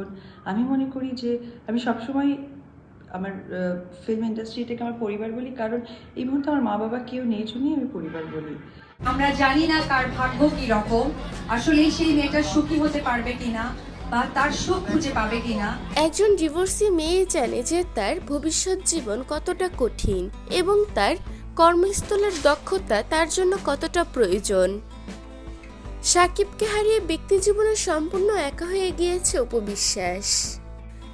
এখন আমি মনে করি যে আমি সবসময় আমার ফিল্ম ইন্ডাস্ট্রিটাকে আমার পরিবার বলি কারণ এই মুহূর্তে আমার মা বাবা কেউ নেই জন্যই আমি পরিবার বলি। আমরা জানি না কার ভাগ্য কি রকম আসলে সেই মেয়েটা সুখী হতে পারবে কিনা বা তার সুখ খুঁজে পাবে কিনা। একজন ডিভোর্সি মেয়ে জানে যে তার ভবিষ্যৎ জীবন কতটা কঠিন এবং তার কর্মস্থলের দক্ষতা তার জন্য কতটা প্রয়োজন। সাকিবকে হারিয়ে ব্যক্তি জীবনে সম্পূর্ণ একা হয়ে গিয়েছে উপবিশ্বাস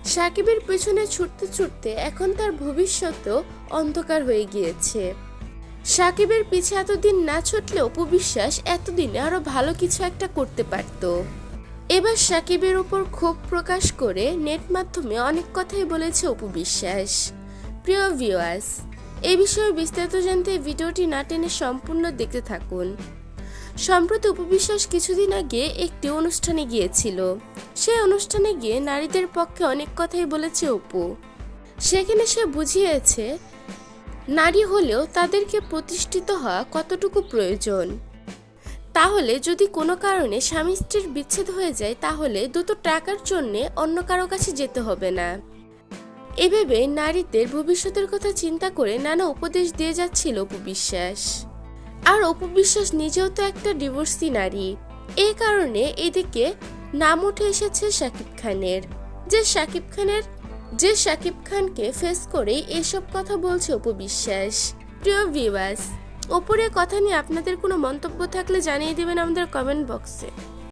সাকিবের পেছনে ছুটতে ছুটতে এখন তার ভবিষ্যতও অন্ধকার হয়ে গিয়েছে। সাকিবের পিছে এতদিন না ছুটলে উপবিশ্বাস এতদিনে আরও ভালো কিছু একটা করতে পারতো। এবার সাকিবের উপর ক্ষোভ প্রকাশ করে নেট মাধ্যমে অনেক কথাই বলেছে অপু বিশ্বাস প্রিয় ভিউয়ার্স এই বিষয়ে বিস্তারিত জানতে ভিডিওটি না টেনে সম্পূর্ণ দেখতে থাকুন। সম্প্রতি উপবিশ্বাস কিছুদিন আগে একটি অনুষ্ঠানে গিয়েছিল। সেই অনুষ্ঠানে গিয়ে নারীদের পক্ষে অনেক কথাই বলেছে অপু। সেখানে সে বুঝিয়েছে, নারী হলেও তাদেরকে প্রতিষ্ঠিত হওয়া কতটুকু প্রয়োজন। তাহলে যদি কোনো কারণে স্বামী স্ত্রীর বিচ্ছেদ হয়ে যায়, তাহলে দুটো টাকার জন্যে অন্য কারও কাছে যেতে হবে না। এভাবে নারীদের ভবিষ্যতের কথা চিন্তা করে নানা উপদেশ দিয়ে যাচ্ছিল উপবিশ্বাস। আর অপু বিশ্বাস নিজেও তো একটা ডিভোর্সি নারী। এ কারণে এদিকে নাম উঠে এসেছে শাকিব খানের। যে শাকিব খানের, যে শাকিব খানকে ফেস করেই এসব কথা বলছে অপু বিশ্বাস। প্রিয় ভিউয়ার্স ওপরে কথা নিয়ে আপনাদের কোনো মন্তব্য থাকলে জানিয়ে দেবেন আমাদের কমেন্ট বক্সে